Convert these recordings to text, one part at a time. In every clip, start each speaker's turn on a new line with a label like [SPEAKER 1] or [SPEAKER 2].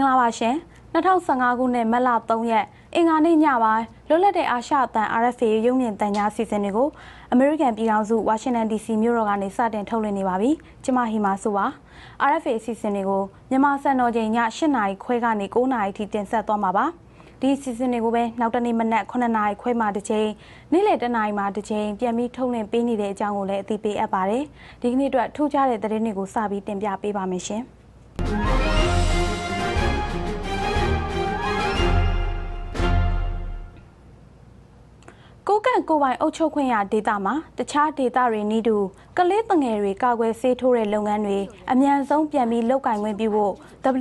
[SPEAKER 1] င်္ဂလာပါရှင်2015ခုနှစ်မတ်လ3ရက်အင်္ဂါနေ့ညပိုင်းလွတ်လပ်တဲ့အာရှအသံ RFA ရုံမြင့်တန်ကြားစီစဉ်တွေကိုအမေရိကန်ပြည်ထောင်စုဝါရှင်တန် DC မြို့တော်ကနေစတင်ထုတ်လွှင့်နေပါပြီ။ကျွန်မဟီမာဆိုပါ RFA အစီအစဉ်တွေကိုမြန်မာစံတော်ချိန်ည8နာရီခွဲကနေ9နာရီထိတင်ဆက်သွားမှာပါ။ဒီစီစဉ်တွေကိုပဲနောက်တနေ့မနက်9နာရီခွဲမှတစ်ချိန်နေ့လယ်10နာရီမှတစ်ချိန်ပြန်ပြီးထုတ်လွှင့်ပေးနေတဲ့အကြောင်းကိုလည်းအသိပေးအပ်ပါတယ်။ဒီကနေ့အတွက်ထူးခြားတဲ့သတင်းတွေကိုစပြီးတင်ပြပေးပါမယ်ရှင်။ ကိုကန့်ကိုပိုင်အုပ်ချုပ်ခွင့်ရဒေသမှာတခြားဒေသတွေနီးတူကလေးတငယ်တွေကာကွယ်ဆေးထိုးတဲ့လုပ်ငန်းတွေအမြန်ဆုံးပြန်ပြီးလုပ်ကင်ခွင့်ပြုဖို့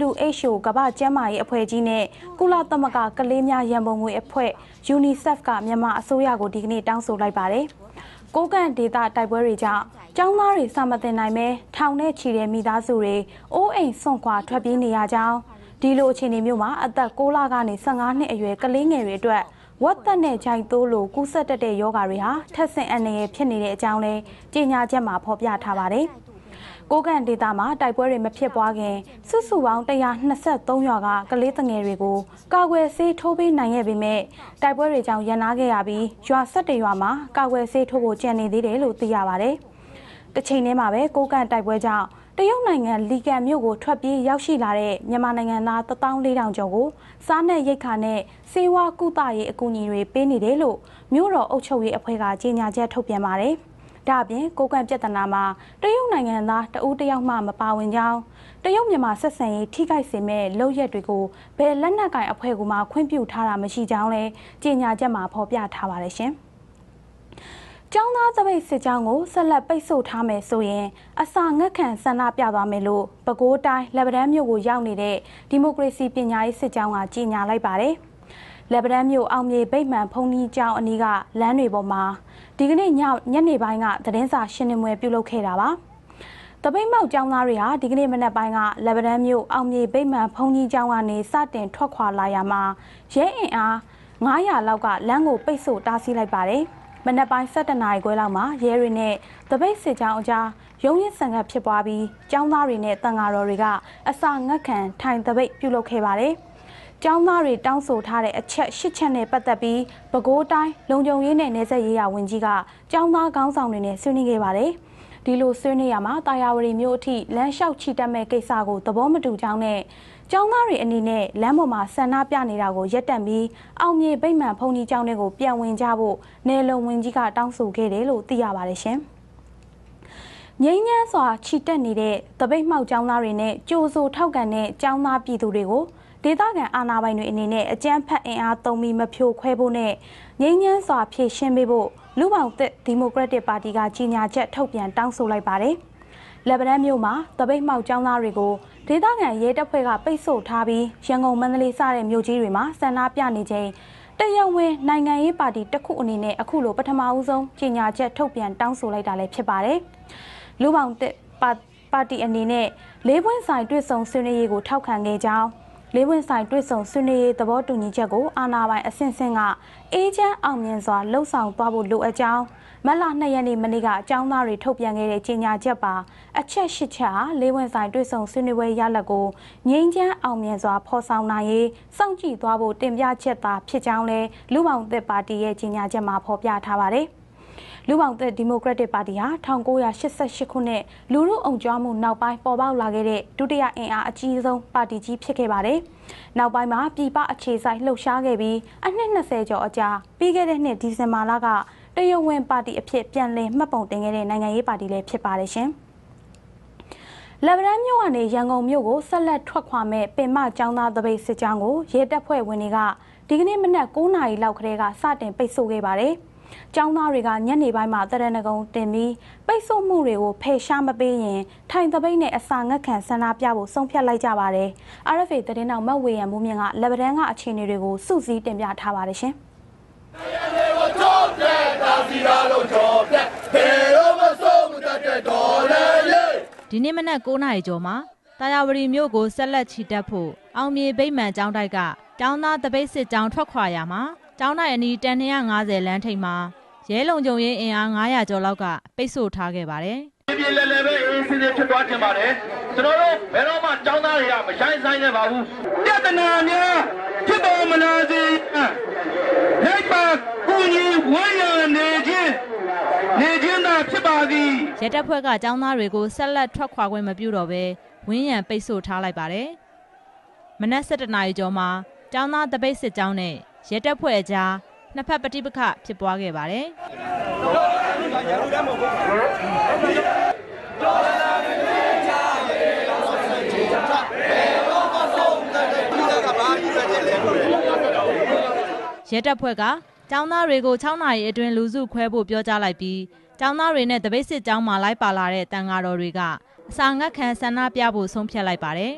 [SPEAKER 1] WHO ကမ္ဘာ့ကျန်းမာရေးအဖွဲ့ကြီးနဲ့ကုလသမဂ္ဂကလေးများရန်ပုံငွေအဖွဲ့ UNICEF ကမြန်မာအစိုးရကိုဒီကနေ့တောင်းဆိုလိုက်ပါတယ်။ကိုကန့်ဒေသတိုက်ပွဲတွေကြောင့်ကျောင်းသားတွေစာမတင်နိုင်ပဲထောင်နဲ့ချီတဲ့မိသားစုတွေအိုးအိမ်ဆွန့်ခွာထွက်ပြေးနေရကြောင်းဒီလိုအခြေအနေမျိုးမှာအသက်6လကနေ15နှစ်အရွယ်ကလေးငယ်တွေအတွက် ဝက်သက်နဲ့ဂျိုင်တိုးလိုကူးစက်တတ်တဲ့ယောဂါတွေဟာထက်ဆင့်အန္တရာယ်ဖြစ်နေတဲ့အကြောင်းလဲကြေညာချက်မှာဖော်ပြထားပါတယ်။ကိုကန်ဒေတာမှာတိုက်ပွဲတွေမဖြစ်ပွားခင်စုစုပေါင်း123ရွာကကလေးငယ်တွေကိုကာကွယ်ဆေးထိုးပေးနိုင်ခဲ့ပေမဲ့တိုက်ပွဲတွေကြောင့်ရန်နာခဲ့ရပြီးရွာ17ရွာမှာကာကွယ်ဆေးထိုးဖို့ကြံနေသေးတယ်လို့သိရပါတယ်။တစ်ချိန်တည်းမှာပဲကိုကန်တိုက်ပွဲကြောင့် တရုတ်နိုင်ငံလီကန်မြို့ကိုထွက်ပြေးရောက်ရှိလာတဲ့မြန်မာနိုင်ငံသား14000ကျော်ကိုစားနပ်ရိက္ခာနဲ့စေဝါကုသရေးအကူအညီတွေပေးနေတယ်လို့မြို့တော်အုပ်ချုပ်ရေးအဖွဲ့ကကြေညာချက်ထုတ်ပြန်ပါတယ်။ဒါ့အပြင်ကိုကန့်ပြဿနာမှာတရုတ်နိုင်ငံသားတဦးတယောက်မှမပါဝင်ကြောင်းတရုတ်မြန်မာဆက်ဆံရေးထိခိုက်စေမဲ့လုပ်ရက်တွေကိုဘယ်လက်နက်ကင်အဖွဲ့ကမှခွင့်ပြုထားတာမရှိကြောင်းလည်းကြေညာချက်မှာဖော်ပြထားပါတယ်ရှင်။ ကျောင်းသားသပိတ်စစ်ကြောင်းကိုဆက်လက်ပိတ်ဆို့ထားမယ်ဆိုရင်အစာငတ်ခံဆန္ဒပြသွားမယ်လို့ပဲခူးတိုင်းလက်ဗဒန်းမြို့ကိုရောက်နေတဲ့ဒီမိုကရေစီပညာရေးစစ်ကြောင်းကကြေညာလိုက်ပါတယ်။လက်ဗဒန်းမြို့အောင်မြေဗိတ်မှန်ဖုန်ကြီးကျောင်းအနီးကလမ်းတွေပေါ်မှာဒီကနေ့ညညနေပိုင်းကသတင်းစာရှင်းလင်းပွဲပြုလုပ်ခဲ့တာပါ။တပိတ်မောက်ကျောင်းသားတွေဟာဒီကနေ့မနက်ပိုင်းကလက်ဗဒန်းမြို့အောင်မြေဗိတ်မှန်ဖုန်ကြီးကျောင်းကနေစတင်ထွက်ခွာလာရမှာရဲအင်အား900လောက်ကလမ်းကိုပိတ်ဆို့တားဆီးလိုက်ပါတယ်။ မနက်ပိုင်း7နာရီခွဲလောက်မှာရဲတွေနဲ့တပိတ်စစ်ကြောင်းအကြားရုံးရင်ဆန်ကပ်ဖြစ်ပွားပြီးចောင်းသားတွေနဲ့တန်ဃာတော်တွေကအစာငတ်ခံထိုင်တပိတ်ပြုလုပ်ခဲ့ပါတယ်။ကျောင်းသားတွေတောင်းဆိုထားတဲ့အချက်၈ချက်နဲ့ပတ်သက်ပြီးပဲခူးတိုင်းလုံခြုံရေးနဲ့နေဆက်ရေးရဝန်ကြီးကကျောင်းသားခေါင်းဆောင်တွေနဲ့ဆွေးနွေးခဲ့ပါတယ်။ဒီလိုဆွေးနွေးရမှာတာယာဝတီမျိုးအထိလမ်းလျှောက်ချီတက်မဲ့ကိစ္စကိုသဘောမတူကြောင်းနဲ့ ကျောင်းသားတွေအနေနဲ့လမ်းပေါ်မှာဆန္ဒပြနေတာကိုရပ်တန့်ပြီးအောင်မြေဗိမ့်မှန်ဖုန်ကြီးကျောင်းတွေကိုပြန်ဝင်ကြဖို့နယ်လုံဝင်ကြီးကတောင်းဆိုခဲ့တယ်လို့သိရပါတယ်ရှင်။ငိမ့်ညမ်းစွာခြိတက်နေတဲ့တပိတ်မှောက်ကျောင်းသားတွေနဲ့ကြိုးစိုးထောက်ကန်တဲ့ကျောင်းသားပြည်သူတွေကိုဒေသခံအာဏာပိုင်တွေအနေနဲ့အကြမ်းဖက်အင်အားသုံးပြီးမဖြိုခွဲဖို့နဲ့ငြိမ်းချမ်းစွာဖြည့်ရှင်းပေးဖို့လူပောင်သက်ဒီမိုကရက်တစ်ပါတီကကြီးညာချက်ထုတ်ပြန်တောင်းဆိုလိုက်ပါတယ်။လက်ဗရန်မြို့မှာတပိတ်မှောက်ကျောင်းသားတွေကို ဒေသခံရဲတပ်ဖွဲ့ကပိတ်ဆို့ထားပြီးရန်ကုန်မန္တလေးစတဲ့မြို့ကြီးတွေမှာဆန္ဒပြနေချိန်တရဝင်နိုင်ငံရေးပါတီတစ်ခုအနေနဲ့အခုလိုပထမဦးဆုံးကြေညာချက်ထုတ်ပြန်တောင်းဆိုလိုက်တာလည်းဖြစ်ပါတယ်။လူပောင်ပါတီအနေနဲ့လေးပွင့်ဆိုင်တွေ့ဆုံဆွေးနွေးရေးကိုထောက်ခံခဲ့ကြောင်း လေးပွင့်ဆိုင်တွေ့ဆုံဆွေးနွေးရေးသဘောတူညီချက်ကိုအာဏာပိုင်အဆင့်ဆင့်ကအေဂျင့်အောင်မြင်စွာလှုပ်ဆောင်သွားဖို့လိုအပ်ကြောင်းမတ်လ2ရက်နေ့မနေ့ကအကြောင်းသားတွေထုတ်ပြန်ခဲ့တဲ့ကြေညာချက်ပါအချက်၈ချက်ဟာလေးဝင်ဆိုင်တွေ့ဆုံဆွေးနွေးပွဲရလဒ်ကိုငြိမ်းချမ်းအောင်မြင်စွာဖော်ဆောင်နိုင်ရေးစောင့်ကြည့်သွားဖို့တင်ပြချက်သာဖြစ်ကြောင်းလဲလူပောင်သက်ပါတီရဲ့ကြေညာချက်မှာဖော်ပြထားပါတယ် လူပောင်သက်ဒီမိုကရက်တစ်ပါတီဟာ1988ခုနှစ်လူမှုအောင်ကြွားမှုနောက်ပိုင်းပေါ်ပေါက်လာခဲ့တဲ့ဒုတိယအင်အားအကြီးဆုံးပါတီကြီးဖြစ်ခဲ့ပါတယ်။နောက်ပိုင်းမှာပြည်ပအခြေစိုက်လှုပ်ရှားခဲ့ပြီးအနှစ်20ကျော်အကြာပြီးခဲ့တဲ့နှစ်ဒီဇင်ဘာလကတရုတ်ဝင်ပါတီအဖြစ်ပြန်လည်မှတ်ပုံတင်ခဲ့တဲ့နိုင်ငံရေးပါတီလည်းဖြစ်ပါတယ်ရှင်။လက်ဗရန်မြို့ကနေရန်ကုန်မြို့ကိုဆက်လက်ထွက်ခွာမဲ့ပင်မကျောင်းသားတပိတ်စစ်ကြောင်းကိုရဲတပ်ဖွဲ့ဝင်တွေကဒီကနေ့မနက်9နာရီလောက်ကလေးကစတင်ပိတ်ဆို့ခဲ့ပါတယ်။ ကျောင်းသားတွေကညနေပိုင်းမှာတရဏဂုံတင်ပြီးပိတ်ဆို့မှုတွေကိုဖယ်ရှားမပေးရင်ထိုင်တပိတ်နဲ့အစာငတ်ခံဆန္ဒပြဖို့ဆုံးဖြတ်လိုက်ကြပါတယ်။ RFA သတင်းတော်မတ်ဝေရံမိုးမြင့်ကလက်ဗရန်ကအခြေအနေတွေကိုစုစည်းတင်ပြထားပါတယ်ရှင်။
[SPEAKER 2] စီရလို့ကြော်ပြက်ဘယ်တော့မဆုံးမတတ်တဲ့ဒေါ်လေးရေး
[SPEAKER 3] ဒီနေ့မနက်9နာရီကျော်မှာတာယာဝတီမြို့ကိုဆက်လက်ချီတက်ဖို့အောင်မြေဗိမ္မာန်ကျောင်းတိုက်ကကျောင်းသားတပိတ်စစ်ကျောင်းထွက်ခွာရမှာ ကျောင်းတိုင်အနီးတန်250လမ်းထိပ်မှာရဲလုံခြုံရေးအင်အား900ကျော်လောက်ကပိတ်ဆို့ထားခဲ့ပါတယ်။
[SPEAKER 2] ပြပြလဲလဲပဲအေးဆေးဆေးဖြစ်သွားခြင်းပါတယ်။ကျွန်တော်တို့ဘယ်တော့မှကျောင်းသားတွေကမဆိုင်ဆိုင်နဲ့ပါဘူး။ပြဿနာများဖြစ်ပေါ်မလာစေ။လက်ပါကုညီဝန်းရံနေခြင်းနေခြင်းသာဖြစ်ပါသည်။
[SPEAKER 3] ရဲတပ်ဖွဲ့ကကျောင်းသားတွေကိုဆက်လက်ထွက်ခွာခွင့်မပြုတော့ဘဲဝန်းရံပိတ်ဆို့ထားလိုက်ပါတယ်။မနက်7:00နာရီကျော်မှာကျောင်းသားတပိတ်စစ်ကြောင်းနဲ့ ရဲတပ်ဖွဲ့အကြားနှစ်ဖက်ပဋိပက္ခဖြစ်ပွားခဲ့ပါတယ်။ရဲတပ်ဖွဲ့ကចောင်းသားတွေကို6နာရီအတွင်းလူစုခွဲဖို့ပြောကြားလိုက်ပြီးចောင်းသားတွေနဲ့တပိတ်စစ်ကြောင်းမှာလိုက်ပါလာတဲ့တန်ဃာတော်တွေကအစာငတ်ခံဆန္ဒပြဖို့ဆုံးဖြတ်လိုက်ပါတယ်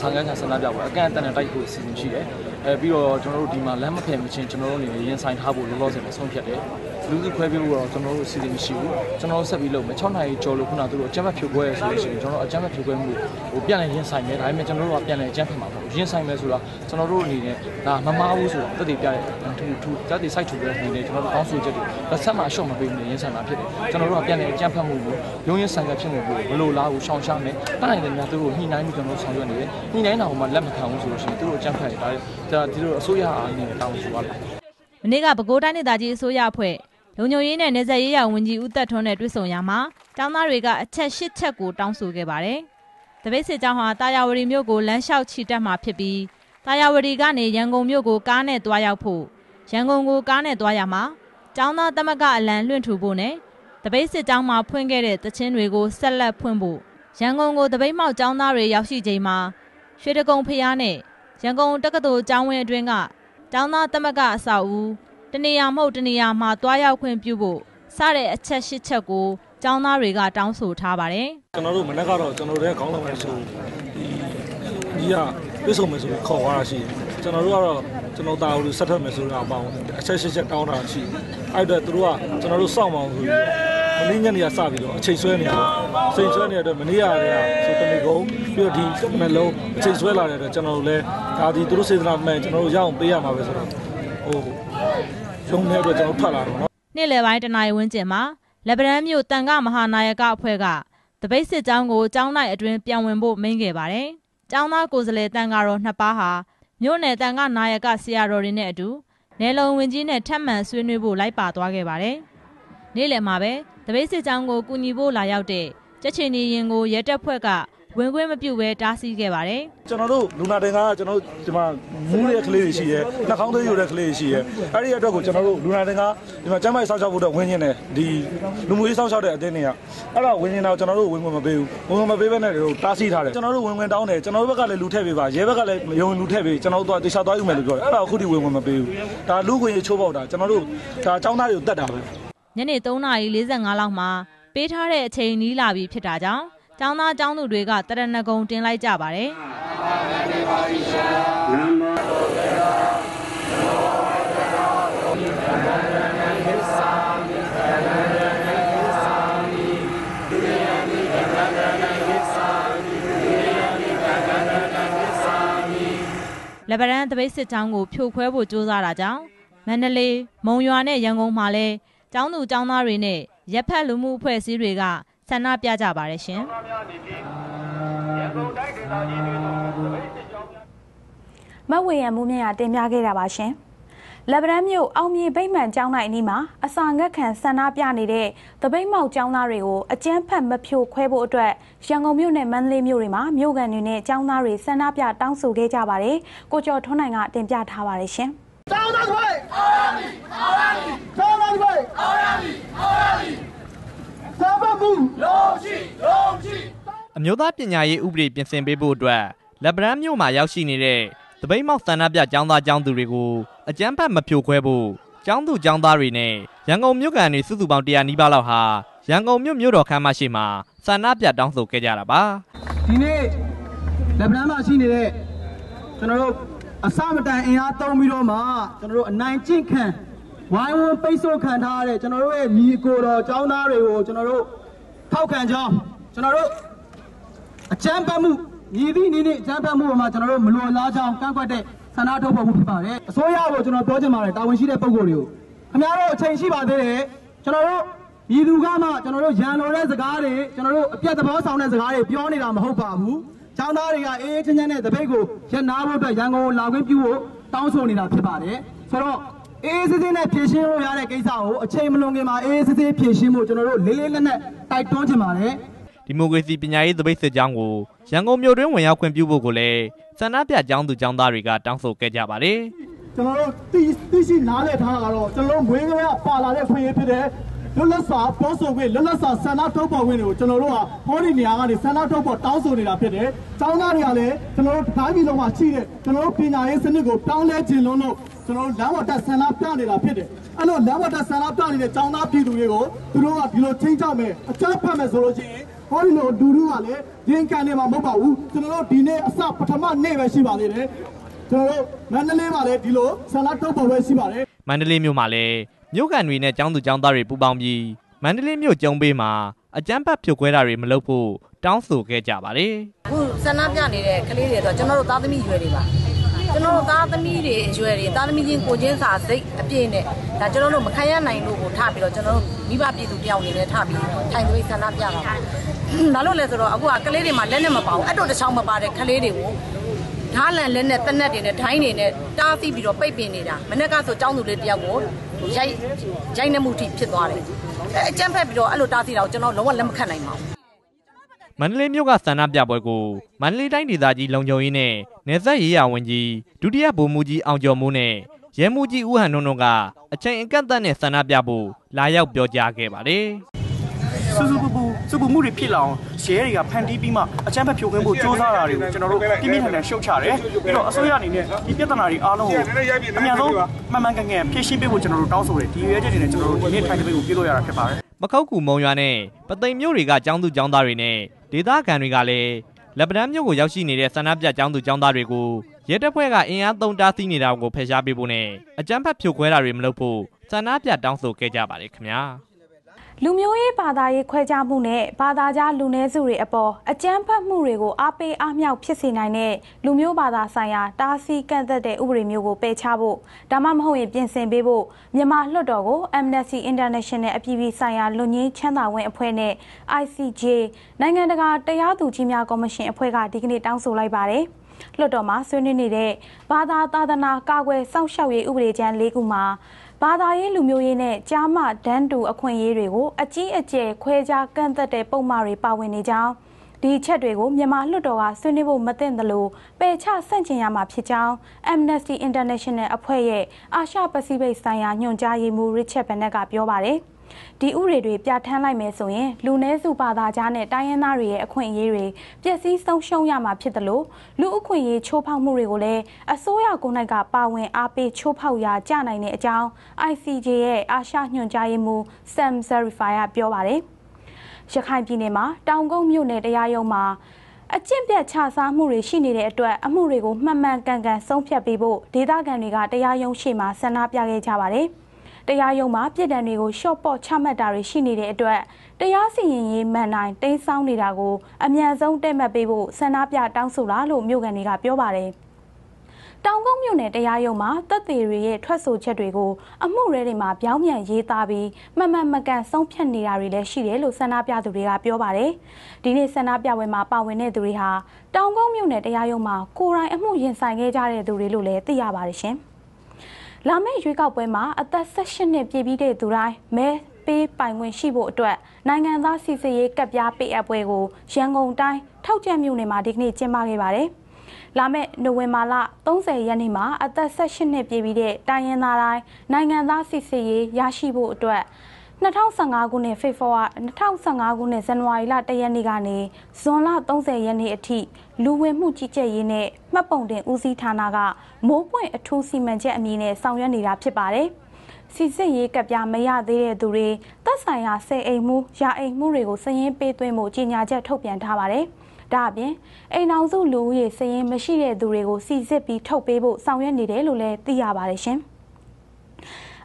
[SPEAKER 4] ဆောင်ရမ်းခံဆန္ဒပြပွဲအကန့်အသတ်နဲ့တိုက်ဖို့အစီအစဉ်ရှိတယ်။ အဲပြီးတော့ကျွန်တော်တို့ဒီမှာလမ်းမဖယ်မချင်းကျွန်တော်တို့အနေနဲ့ရင်ဆိုင်ထားဖို့လောလောဆယ်မှာဆုံးဖြတ်တယ်။လူစုခွဲပြီးတော့ကျွန်တော်တို့အစီအစဉ်မရှိဘူး။ကျွန်တော်တို့ဆက်ပြီးလုပ်မယ်6နိုင်ကျော်လို့ခုနကသူတို့အကြမ်းဖက်ဖြိုခွဲရဆိုလို့ရှိရင်ကျွန်တော်တို့အကြမ်းဖက်ဖြိုခွဲမှုဟိုပြန်လည်ရင်ဆိုင်မယ်ဒါပေမဲ့ကျွန်တော်တို့ကပြန်လည်အကြမ်းဖက်မှာမဟုတ်ဘူးရင်ဆိုင်မယ်ဆိုတာကျွန်တော်တို့အနေနဲ့ဒါမမားဘူးဆိုတာတက်တည်ပြတဲ့ထူထူတက်တည် site ထူတဲ့အနေနဲ့ကျွန်တော်တို့တောင်းဆိုချက်တွေလက်ဆက်မှာအရှော့မပေးဘူးရင်ဆိုင်မှာဖြစ်တယ်။ကျွန်တော်တို့ကပြန်လည်အကြမ်းဖက်မှုကိုရုံးရင်ဆိုင်ကဖြစ်နေဖို့ဘလို့လားကိုရှောင်ရှားမယ်။တိုင်းတယ်များသူတို့ညှိနှိုင်းပြီးကျွန်တော်တို့ဆောင်ရွက်နေတယ်။ညှိနှိုင်းတာဟိုမှာလက်မခံဘူးဆိုလို့ရှိရင်သူတို့အကြမ်းဖက်ရတာဒါဒီလိုအစိုးရအားနဲ့တောင်းဆိုရတာ
[SPEAKER 3] မနေ့ကပဲခူးတိုင်းဒေသကြီးအစိုးရအဖွဲ့လုံခြုံရေးနဲ့နေဆက်ရေးရာဝန်ကြီးဦးသက်ထွန်းနဲ့တွေ့ဆုံရမှာတောင်းသားတွေကအချက်၈ချက်ကိုတောင်းဆိုခဲ့ပါတယ်တပိတ်စစ်ကြောင်းဟာတာယာဝတီမြို့ကိုလမ်းလျှောက်ချီတက်မှာဖြစ်ပြီးတာယာဝတီကနေရန်ကုန်မြို့ကိုကားနဲ့သွားရောက်ဖို့ရန်ကုန်ကိုကားနဲ့သွားရမှာကျောင်းသားတမကအလံလွှင့်ထူဖို့နဲ့တပိတ်စစ်ကြောင်းမှာဖွင့်ခဲ့တဲ့တခြင်းတွေကိုဆက်လက်ဖွင့်ဖို့ရန်ကုန်ကိုတပိတ်မောက်ကျောင်းသားတွေရောက်ရှိချိန်မှာရွှေတကုံဖျားနဲ့ ရန်ကုန်တက္ကသိုလ်ကျောင်းဝင်းအတွင်းကចောင်းသားသမဂ္ဂအဆောက်အဦတနေရာမဟုတ်တနေရာမှာတွားရောက်ခွင့်ပြုဖို့စတဲ့အချက်၈ချက်ကိုចောင်းသားတွေကတောင်းဆိုထားပါတယ်
[SPEAKER 5] ကျွန်တော်တို့မနေ့ကတော့ကျွန်တော်တို့ရဲ့ခေါင်းဆောင်မယ်ဆိုဒီဒီကပြည့်စုံမယ်ဆိုပြီးခေါ်သွားတာရှိတယ်ကျွန်တော်တို့ကတော့ ကျွန်တော်တာဝန်ဆက်ထပ်မယ်ဆိုတာအပေါင်းအချက်ရှစ်ချက်တောင်းတာရှိတယ်အဲ့တော့သူတို့ကကျွန်တော်တို့စောင့်မအောင်ဆိုပြီးမနေ့ညနေကစပြီးတော့အချိန်ဆွဲနေတယ်အချိန်ဆွဲနေတဲ့အတွက်မနေ့ကတည်းကဆိုတနေ့ကုန်ပြီးတော့ဒီနှလုံးအချိန်ဆွဲလာတဲ့အတွက်ကျွန်တော်တို့လည်းဒါဒီသူတို့စေတနာမှန်ကျွန်တော်တို့ရအောင်ပေးရမှာပဲဆိုတော့ဟိုရုံးတဲ့အတွက်ကျွန်တော်ထွက်လာတော့နော်။
[SPEAKER 3] နေ့လယ်ပိုင်းတနာရီဝန်းကျင်မှာလက်ဗရန်မြို့တန်ခမဟာနာယကအဖွဲ့ကတပိတ်စစ်ကြောင်းကိုကျောင်းနိုင်အတွင်းပြန်ဝင်ဖို့မိန့်ခဲ့ပါတယ်။ကျောင်းသားကိုယ်စားလှယ်တန်ဃာတော်နှစ်ပါးဟာ မြို့နယ်တန်ခနာယကဆရာတော်တွေနဲ့အတူနယ်လုံဝင်ကြီးနဲ့ထပ်မံဆွေးနွေးဖို့လိုက်ပါသွားခဲ့ပါတယ်။နေ့လယ်မှာပဲတပိတ်စစ်ကြောင်းကိုကူညီဖို့လာရောက်တဲ့ကြက်ချင်နေရင်ကိုရဲတပ်ဖွဲ့က ဝင်ခွင့်မပြုဘဲတားဆီးခဲ့ပါတယ်။
[SPEAKER 5] ကျွန်တော်တို့လူနာတင်ကားကကျွန်တော်တို့ဒီမှာမူးတဲ့ကလေးတွေရှိရဲနှာခေါင်းသွေးရိုတဲ့ကလေးတွေရှိရဲအဲ့ဒီအတွက်ကိုကျွန်တော်တို့လူနာတင်ကားဒီမှာကျမ်းမာရေးစောင့်ရှောက်ဖို့အတွက်ဝင်နေတယ်ဒီလူမှုရေးစောင့်ရှောက်တဲ့အတင်းတွေကအဲ့တော့ဝင်နေတာကိုကျွန်တော်တို့ဝင်ဝင်မပေးဘူးဝင်ဝင်မပေးဘဲနဲ့တို့တားဆီးထားတယ်ကျွန်တော်တို့ဝင်ဝင်တောင်းတယ်ကျွန်တော်တို့ဘက်ကလည်းလူထည့်ပေးပါရဲဘက်ကလည်းယုံလူထည့်ပေးကျွန်တော်တို့တော့တခြားသွားယူမယ်လို့ပြောတယ်အဲ့တော့အခုထိဝင်ဝင်မပေးဘူးဒါလူခွင့်ရေးချိုးပေါက်တာကျွန်တော်တို့ဒါចောင်းသားတွေကိုတတ်တာပဲ
[SPEAKER 3] ညနေ3:45လောက်မှာပေးထားတဲ့အချိန်နီးလာပြီဖြစ်တာကြောင့် ကျောင်းသားကျောင်းသူတွေကတရဏဂုံတင်လိုက်ကြပါတယ်လက်ဗရန်တပိတ်စစ်ကြောင်းကိုဖြိုခွဲဖို့ကြိုးစားတာကြောင့်မန္တလေးမုံရွာနဲ့ရန်ကုန်မှာလည်းကျောင်းသူကျောင်းသားတွေနဲ့ရက်ဖက်လူမှုအဖွဲ့အစည်းတွေက ဆန္ဒပြကြပါတယ်ရှင်။
[SPEAKER 1] မတ်ဝေရံမှုမြင့်ရတင်ပြခဲ့တာပါရှင်။လက်ဗရန်မြို့အောင်မြေဗိမ့်မှန်ကျောင်းနိုင်အနီးမှာအစာငတ်ခံဆန္ဒပြနေတဲ့တပိတ်မောက်ကျောင်းသားတွေကိုအကြမ်းဖက်မဖြိုခွဲဖို့အတွက်ရန်ကုန်မြို့နဲ့မန္တလေးမြို့တွေမှာမြို့ကန်တွေနဲ့ကျောင်းသားတွေဆန္ဒပြတောင်းဆိုခဲ့ကြပါတယ်။ကိုကျော်ထွန်းနိုင်ကတင်ပြထားပါတယ်ရှင်။
[SPEAKER 2] တောင်းသားခွေအောင်ရမည်အောင်ရမည်တောင်းသားခွေအောင်ရမည်အောင်ရမည်သ ဘူးလုံးရှိလုံးရှိ
[SPEAKER 6] အမျိုးသားပညာရေးဥပဒေပြင်ဆင်ပေးဖို့အတွက်လက်ဗရန်မြို့မှာရောက်ရှိနေတဲ့တပိတ်မောက်ဆန္ဒပြကျောင်းသားကျောင်းသူတွေကိုအကြမ်းဖက်မဖြိုခွဲဖို့ကျောင်းသူကျောင်းသားတွေနဲ့ရန်ကုန်မြို့ကန်တွေစုစုပေါင်း100နီးပါးလောက်ဟာရန်ကုန်မြို့မြို့တော်ခမ်းမရှိမှာဆန္ဒပြတောင်းဆိုခဲ့ကြတာပါ
[SPEAKER 7] ဒီနေ့လက်ဗရန်မှာရှိနေတဲ့ကျွန်တော်တို့အစမတန်အင်အားသုံးပြီးတော့မှကျွန်တော်တို့အနိုင်ကျင့်ခံဝိုင်းဝန်းပိတ်ဆို့ခံထားရတဲ့ကျွန်တော်တို့ရဲ့ညီအကိုတော်ကျောင်းသားတွေကိုကျွန်တော်တို့ ထောက်ခံကြောင်းကျွန်တော်တို့အကြမ်းဖက်မှုညီသည့်နည်းနဲ့အကြမ်းဖက်မှုပေါ်မှာကျွန်တော်တို့မလွန်လားကြောင်းကန့်ကွက်တဲ့ဆန္ဒထုတ်ဖော်မှုဖြစ်ပါတယ်အစိုးရကိုကျွန်တော်ပြောချင်ပါတယ်တာဝန်ရှိတဲ့ပုဂ္ဂိုလ်တွေကိုခင်ဗျားတို့အချိန်ရှိပါသေးတယ်ကျွန်တော်တို့ဤသူကမှကျွန်တော်တို့ရန်လိုတဲ့စကားတွေကျွန်တော်တို့အပြတ်သဘောဆောင်တဲ့စကားတွေပြောနေတာမဟုတ်ပါဘူး။ကျောင်းသားတွေကအေးအေးချမ်းချမ်းနဲ့တပိတ်ကိုရနာဖို့အတွက်ရန်ကုန်ကိုလာခွင့်ပြုဖို့တောင်းဆိုနေတာဖြစ်ပါတယ်။ဆိုတော့ အေးအေးစစ်စစ်နဲ့ဖြည့်ရှင်းလို့ရတဲ့ကိစ္စကိုအချိန်မလွန်ခင်မှာအေးအေးစစ်စစ်ဖြည့်ရှင်းဖို့ကျွန်တော်တို့လေးလေးနက်နက်တိုက်တွန်းချင်ပါတယ်။
[SPEAKER 6] ဒီမိုကရေစီပညာရေးသပိတ်စစ်ကြောင်းကိုရန်ကုန်မြို့တွင်းဝင်ရောက်ခွင့်ပြုဖို့ကိုလည်းဆန္ဒပြကျောင်းသူကျောင်းသားတွေကတောင်းဆိုခဲ့ကြပါတယ်။
[SPEAKER 7] ကျွန်တော်တို့သိသိရှိနားလည်ထားတာကတော့ကျွန်တော်တို့မွေးကလေးကပါလာတဲ့ခွင့်ရဖြစ်တဲ့လွတ်လပ်စွာပြောဆိုခွင့်လွတ်လပ်စွာဆန္ဒထုတ်ဖော်ခွင့်တွေကိုကျွန်တော်တို့ကဟောဒီနေရာကနေဆန္ဒထုတ်ဖော်တောင်းဆိုနေတာဖြစ်တယ်။ကျောင်းသားတွေကလည်းကျွန်တော်တို့တိုင်းပြည်လုံးမှာရှိတဲ့ကျွန်တော်တို့ပညာရေးစနစ်ကိုတောင်းလဲခြင်းလုံးလို့ ကျွန်တော်တို့လမ်းဝတ်တက်ဆန္ဒပြနေတာဖြစ်တယ်။အဲ့လိုလမ်းဝတ်တက်ဆန္ဒပြနေတဲ့ကျောင်းသားပြည်သူတွေကိုသူတို့ကဒီလိုချင်းချောက်မယ်အကြမ်းဖက်မယ်ဆိုလို့ရှိရင်ဟောဒီလိုလူလူကလည်းရင်ကန်နေမှာမဟုတ်ပါဘူး။ကျွန်တော်တို့ဒီနေ့အစပထမနေ့ပဲရှိပါသေးတယ်။ကျွန်တော်တို့မန္တလေးမှာလည်းဒီလိုဆန္ဒထုတ်ဖော်ပွဲရှိပါတယ်
[SPEAKER 6] မန္တလေးမြို့မှာလည်းမြို့ကန်တွေနဲ့ကျောင်းသူကျောင်းသားတွေပူးပေါင်းပြီးမန္တလေးမြို့ကျုံးဘေးမှာအကြမ်းဖက်ဖြိုခွဲတာတွေမလုပ်ဖို့တောင်းဆိုခဲ့ကြပါတယ်
[SPEAKER 8] အခုဆန္ဒပြနေတဲ့ကလေးတွေဆိုတော့ကျွန်တော်တို့သားသမီးရွယ်တွေပါ ကျွန်တော်တို့သားသမီးတွေရွယ်တွေသားသမီးချင်းကိုချင်းစာစိတ်အပြည့်နဲ့ဒါကျွန်တော်တို့မခံရနိုင်လို့ကိုထားပြီးတော့ကျွန်တော်တို့မိဘပြည်သူတယောက်အနေနဲ့ထားပြီးထိုင်သွေးဆန္ဒပြတာပါဘာလို့လဲဆိုတော့အခုကကလေးတွေမှာလက်နဲ့မပါဘူးအဲ့တော့တစ်ချောင်းမပါတဲ့ကလေးတွေကိုဓာတ်လန်လက်နဲ့တက်နက်တွေနဲ့ဒိုင်းတွေနဲ့တားသိပြီးတော့ပိတ်ပင်နေတာမနေ့ကဆိုចောင်းသူလေးတယောက်ကိုရိုက်ရိုက်နှမှုထိဖြစ်သွားတယ်အဲအကြမ်းဖက်ပြီးတော့အဲ့လိုတားသိတာကိုကျွန်တော်လုံးဝလက်မခံနိုင်ပါဘူး
[SPEAKER 6] မန္တလေးမြို့ကဆန္ဒပြပွဲကိုမန္တလေးတိုင်းဒေသကြီးလုံခြုံရေးနဲ့နယ်စပ်ရေးရာဝန်ကြီးဒုတိယဗိုလ်မှူးကြီးအောင်ကျော်မိုးနဲ့ရဲမှူးကြီးဦးဟန်နုံနုံကအချိန်အကန့်အသတ်နဲ့ဆန္ဒပြဖို့လာရောက်ပြောကြားခဲ့ပါတယ်
[SPEAKER 9] စူစူပူပူစူပူမှုတွေဖြစ်လာအောင်ရဲတွေကဖန်တီးပြီးမှအချမ်းဖက်ဖြိုခွင်းဖို့စ조사တာတွေကိုကျွန်တော်တို့ပြင်းပြင်းထန်ထန်ရှုတ်ချတယ်ပြီးတော့အစိုးရအနေနဲ့ဒီပြဿနာတွေအားလုံးကိုအများဆုံးမှန်မှန်ကန်ကန်ဖြေရှင်းပေးဖို့ကျွန်တော်တို့တောင်းဆိုတယ်ဒီရွေးချက်တွေနဲ့ကျွန်တော်တို့ဒီနေ့ထိုင်တဲ့ဘက်ကိုပြေးလို့ရတာဖြစ်ပါတယ်။
[SPEAKER 6] မခောက်ကူမုံရွာနဲ့ပသိမ်မြို့တွေကကျောင်းသူကျောင်းသားတွေနဲ့ ဒေသခံတွေကလည်းလက်ပံတန်းမြို့ကိုရောက်ရှိနေတဲ့ဆန္ဒပြကျောင်းသူကျောင်းသားတွေကိုရဲတပ်ဖွဲ့ကအင်အားသုံးတားဆီးနေတာကိုဖယ်ရှားပေးဖို့နဲ့အကြမ်းဖက်ဖြိုခွဲတာတွေမလုပ်ဖို့ဆန္ဒပြတောင်းဆိုခဲ့ကြပါတယ်ခင်ဗျာ။
[SPEAKER 1] လူမျိုးရေးဘာသာရေးခွဲခြားမှုနဲ့ဘာသာကြားလူနည်းစုတွေအပေါ်အကြမ်းဖက်မှုတွေကိုအားပေးအားမြောက်ဖြစ်စေနိုင်တဲ့လူမျိုးဘာသာဆိုင်ရာတားဆီးကန့်သက်တဲ့ဥပဒေမျိုးကိုပယ်ချဖို့ဒါမှမဟုတ်ရင်ပြင်ဆင်ပေးဖို့မြန်မာလွှတ်တော်ကို Amnesty International အပြည်ပြည်ဆိုင်ရာလူငင်းချမ်းသာဝင်အဖွဲ့နဲ့ ICJ နိုင်ငံတကာတရားသူကြီးများကော်မရှင်အဖွဲ့ကဒီကနေ့တောင်းဆိုလိုက်ပါတယ်။လွှတ်တော်မှာဆွေးနွေးနေတဲ့ဘာသာသာသနာကာကွယ်စောင့်ရှောက်ရေးဥပဒေကြမ်း၄ခုမှာ ဘာသာရေးလူမျိုးရေးနဲ့ကြားမဒန်းတူအခွင့်အရေးတွေကိုအကြီးအကျယ်ခွဲခြားကန့်သက်တဲ့ပုံမှားတွေပါဝင်နေကြောင်းဒီချက်တွေကိုမြန်မာလွှတ်တော်ကဆွေးနွေးဖို့မသင့်သလိုပယ်ချဆန့်ကျင်ရမှာဖြစ်ကြောင်း Amnesty International အဖွဲ့ရဲ့အာရှပစိဖိတ်ဆိုင်ရာညွှန်ကြားရေးမှူး Richard Bennett ကပြောပါတယ်။ ဒီဥပဒေတွေပြဋ္ဌာန်းလိုက်မယ်ဆိုရင်လူနည်းစုဘာသာကြားနဲ့တိုင်းရင်းသားတွေရဲ့အခွင့်အရေးတွေပျက်စီးဆုံးရှုံးရမှာဖြစ်တယ်လို့လူအခွင့်အရေးချိုးဖောက်မှုတွေကိုလည်းအစိုးရကိုယ်၌ကပါဝင်အားပေးချိုးဖောက်ရာကြနိုင်တဲ့အကြောင်း ICJ ရဲ့အာရှညွှန်ကြားရေးမှူး Sam Zarify ကပြောပါတယ်။ရခိုင်ပြည်နယ်မှာတောင်ကုန်းမြို့နယ်တရားရုံးမှာအကျင့်ပြတ်ခြစားမှုတွေရှိနေတဲ့အတွက်အမှုတွေကိုမှန်မှန်ကန်ကန်ဆုံးဖြတ်ပေးဖို့ဒေသခံတွေကတရားရုံးရှေ့မှာဆန္ဒပြခဲ့ကြပါတယ်။ တရားရုံးမှာပြည်တံတွေကိုရှော့ပေါ့ချမှတ်တာတွေရှိနေတဲ့အတွက်တရားစီရင်ရေးမှန်တိုင်းတိမ်းဆောင်းနေတာကိုအမြန်ဆုံးတဲ့မှတ်ပေးဖို့ဆန္ဒပြတောင်းဆိုလာလို့မြို့ကန်တွေကပြောပါတယ်။တောင်ကုန်းမြို့နယ်တရားရုံးမှာတပ်သေးတွေရဲ့ထွက်ဆိုချက်တွေကိုအမှုရဲတွေမှာပြောင်းပြန်ရေးသားပြီးမမှန်မကန်ဆုံးဖြတ်နေတာတွေလည်းရှိတယ်လို့ဆန္ဒပြသူတွေကပြောပါတယ်။ဒီနေ့ဆန္ဒပြပွဲမှာပါဝင်တဲ့သူတွေဟာတောင်ကုန်းမြို့နယ်တရားရုံးမှာကိုယ်တိုင်အမှုရင်ဆိုင်ခဲ့ကြတဲ့သူတွေလို့လည်းသိရပါတယ်ရှင်။ လာမယ့်ရွေးကောက်ပွဲမှာအသက်16နှစ်ပြည့်ပြီးတဲ့သူတိုင်းမဲပေးပိုင်ခွင့်ရှိဖို့အတွက်နိုင်ငံသားစီစစ်ရေးကပ်ပြားပေးအပ်ပွဲကိုရန်ကုန်တိုင်းထောက်ကျက်မြို့နယ်မှာဒီကနေ့ကျင်းပခဲ့ပါတယ်။လာမယ့်နိုဝင်ဘာလ30ရက်နေ့မှာအသက်18နှစ်ပြည့်ပြီးတဲ့တိုင်းရင်းသားတိုင်းနိုင်ငံသားစီစစ်ရေးရရှိဖို့အတွက် 2015ခုနှစ်ဖေဖော်ဝါ2015ခုနှစ်ဇန်နဝါရီလ1ရက်နေ့ကနေဇွန်လ30ရက်နေ့အထိလူဝင်မှုကြီးကြပ်ရေးနဲ့မှတ်ပုံတင်ဦးစီးဌာနကမိုးပွင့်အထူးစီမံချက်အမည်နဲ့ဆောင်ရွက်နေတာဖြစ်ပါတယ်။စီစစ်ရေးကပ်ပြားမရသေးတဲ့သူတွေသက်ဆိုင်ရာစေအိမ်မှုရာအိမ်မှုတွေကိုစည်ရင်းပေးသွင်းမှုကြီးညာချက်ထုတ်ပြန်ထားပါတယ်။ဒါအပြင်အိမ်အောင်စုလူဦးရေစည်ရင်းမရှိတဲ့သူတွေကိုစီစစ်ပြီးထုတ်ပေးဖို့ဆောင်ရွက်နေတယ်လို့လည်းသိရပါတယ်ရှင်။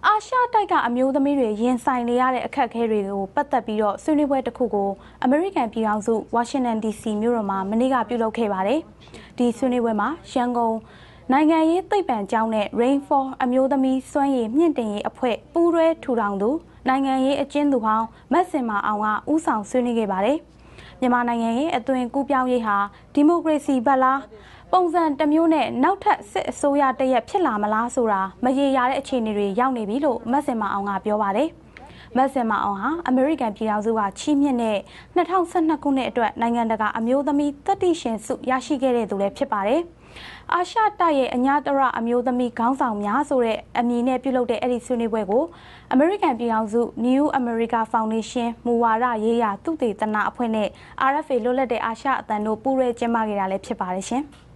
[SPEAKER 1] အာရှတိုက်ကအမျိုးသမီးတွေရင်ဆိုင်နေရတဲ့အခက်အခဲတွေကိုပတ်သက်ပြီးတော့ဆွေးနွေးပွဲတစ်ခုကိုအမေရိကန်ပြည်ထောင်စုဝါရှင်တန် DC မြို့တော်မှာမနေ့ကပြုလုပ်ခဲ့ပါတယ်။ဒီဆွေးနွေးပွဲမှာရန်ကုန်နိုင်ငံရေးသိပ္ပံကျောင်းနဲ့ Rainfall အမျိုးသမီးစွမ်းရည်မြင့်တင်ရေးအဖွဲ့ပူးတွဲထူထောင်သူနိုင်ငံရေးအကျဉ်းသူဟောင်းမတ်စင်မာအောင်ကဥဆောင်ဆွေးနွေးခဲ့ပါတယ်။မြန်မာနိုင်ငံရဲ့အသွင်ကူးပြောင်းရေးဟာဒီမိုကရေစီဘက်လား ပုံစံတစ်မျိုးနဲ့နောက်ထပ်စစ်အစိုးရတရက်ဖြစ်လာမလားဆိုတာမရေရာတဲ့အခြေအနေတွေရောက်နေပြီလို့မတ်စင်မာအောင်ကပြောပါတယ်။မတ်စင်မာအောင်ဟာအမေရိကန်ပြည်ထောင်စုကချီးမြှင့်တဲ့2012ခုနှစ်အတွက်နိုင်ငံတကာအမျိုးသမီးတတိရှင်ဆုရရှိခဲ့တဲ့သူလည်းဖြစ်ပါတယ်။အာရှတိုက်ရဲ့အညာတရအမျိုးသမီးခေါင်းဆောင်များဆိုတဲ့အမည်နဲ့ပြုလုပ်တဲ့အဲ့ဒီဆွေးနွေးပွဲကို American ပြည်ထောင်စု New America Foundation မူဝါဒရေးရာသုတေသနအဖွဲ့နဲ့ RFA လွတ်လပ်တဲ့အာရှအသံတို့ပူးရဲကျင်းပခဲ့တာလည်းဖြစ်ပါတယ်ရှင်။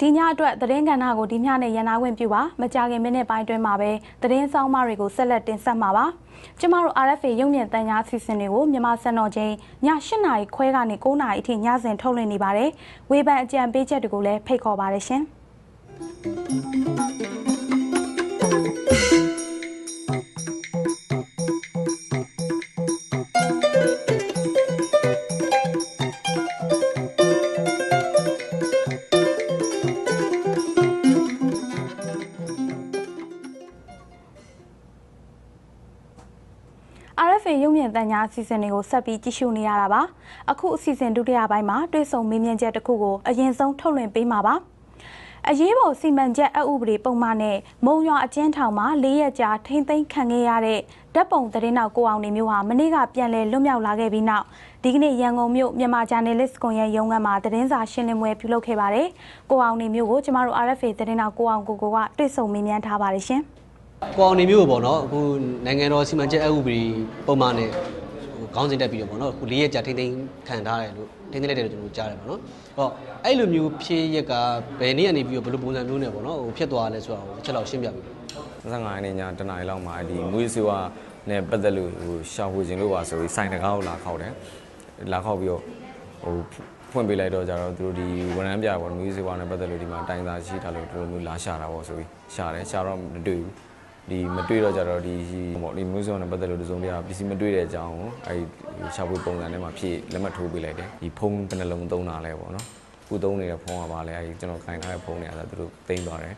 [SPEAKER 1] ဒီညအတွက်သတင်းကဏ္ဍကိုဒီညနဲ့ရန်နာခွင့်ပြုပါမကြခင်မိနစ်ပိုင်းတွင်းမှာပဲသတင်းဆောင်မတွေကိုဆက်လက်တင်ဆက်မှာပါကျမတို့ RFA ရုံမြင့်တန်ကြားအစီအစဉ်တွေကိုမြန်မာစံတော်ချိန်ည8နာရီခွဲကနေ9နာရီအထိညစဉ်ထုတ်လွှင့်နေပါတယ်ဝေဖန်အကြံပေးချက်တွေကိုလည်းဖိတ်ခေါ်ပါရရှင်ရုပ်မြင် သံကြားအစီအစဉ်တွေကိုဆက်ပြီးကြည့်ရှုနေရတာပါအခုအစီအစဉ်ဒုတိယပိုင်းမှာတွေ့ဆုံမေးမြန်းချက်တစ်ခုကိုအရင်ဆုံးထုတ်လွှင့်ပေးမှာပါအရေးပေါ်စီမံချက်အဥပဒေပုံမှန်နဲ့မုံရွာအကျဉ်းထောင်မှာ၄ရက်ကြာထိမ့်သိမ်းခံခဲ့ရတဲ့ဓာတ်ပုံသတင်းနောက်ကိုအောင်နေမျိုးဟာမနေ့ကပြန်လည်လွတ်မြောက်လာခဲ့ပြီးနောက်ဒီကနေ့ရန်ကုန်မြို့မြန်မာဂျာနယ်လစ်ကွန်ရဲ့ရုံးခန်းမှာသတင်းစာရှင်းလင်းပွဲပြုလုပ်ခဲ့ပါတယ်။ကိုအောင်နေမျိုးကိုကျမတို့ RFA သတင်းနောက်ကိုအောင်ကိုကိုကတွေ့ဆုံမေးမြန်းထားပါတယ်ရှင်။
[SPEAKER 10] ကိုအောင်နေမျိုးပေါ့နော်အခုနိုင်ငံတော်စီမံချက်အဥပဒေပုံမှန်နဲ့ ခေါင်းစဉ်တက်ပြီးတော့ပေါ့နော်အခု၄ရက်ကြာထိမ့်သိမ်းခံထားတယ်လို့ထိမ့်သိမ်းလိုက်တယ်လို့ကျွန်တော်ကြားတယ်ပေါ့နော်ဟောအဲ့လိုမျိုးဖြည့်ရက်ကဘယ်နေ့ကနေပြီးတော့ဘယ်လိုပုံစံမျိုးနဲ့ပေါ့နော်ဟိုဖြစ်သွားလဲဆိုတာကိုအချက်လောက်ရှင်းပြပေး
[SPEAKER 11] 25ရက်နေ့ညတနားရီလောက်မှာဒီမွေးစေဝါနဲ့ပတ်သက်လို့ဟိုရှာဖွေခြင်းလို့ပါဆိုပြီးစိုင်တကားကိုလာခောက်တယ်လာခောက်ပြီးတော့ဟိုဖွင့်ပေးလိုက်တော့ကြတော့သူတို့ဒီဝန်ထမ်းပြပေါ့မွေးစေဝါနဲ့ပတ်သက်လို့ဒီမှာတိုင်သာရှိတာလို့တို့မျိုးလာရှာတာပေါ့ဆိုပြီးရှာတယ်ရှာတော့မတွေ့ဘူး ဒီမတွေ့တော့ကြတော့ဒီပေါ့ဒီမျိုးစုံနဲ့ပတ်သက်လို့တစုံတရာပစ္စည်းမတွေ့တဲ့အကြောင်းကိုအဲဒီရှာဖွေပုံစံထဲမှာဖြည့်လက်မှတ်ထိုးပေးလိုက်တယ်ဒီဖုန်းဘယ်နှလုံးသုံးတာလဲပေါ့နော်ခုသုံးနေတဲ့ဖုန်းကပါလဲအဲဒီကျွန်တော်ခိုင်ထားတဲ့ဖုန်းတွေကဆိုသူတို့သိမ်းသွားတယ်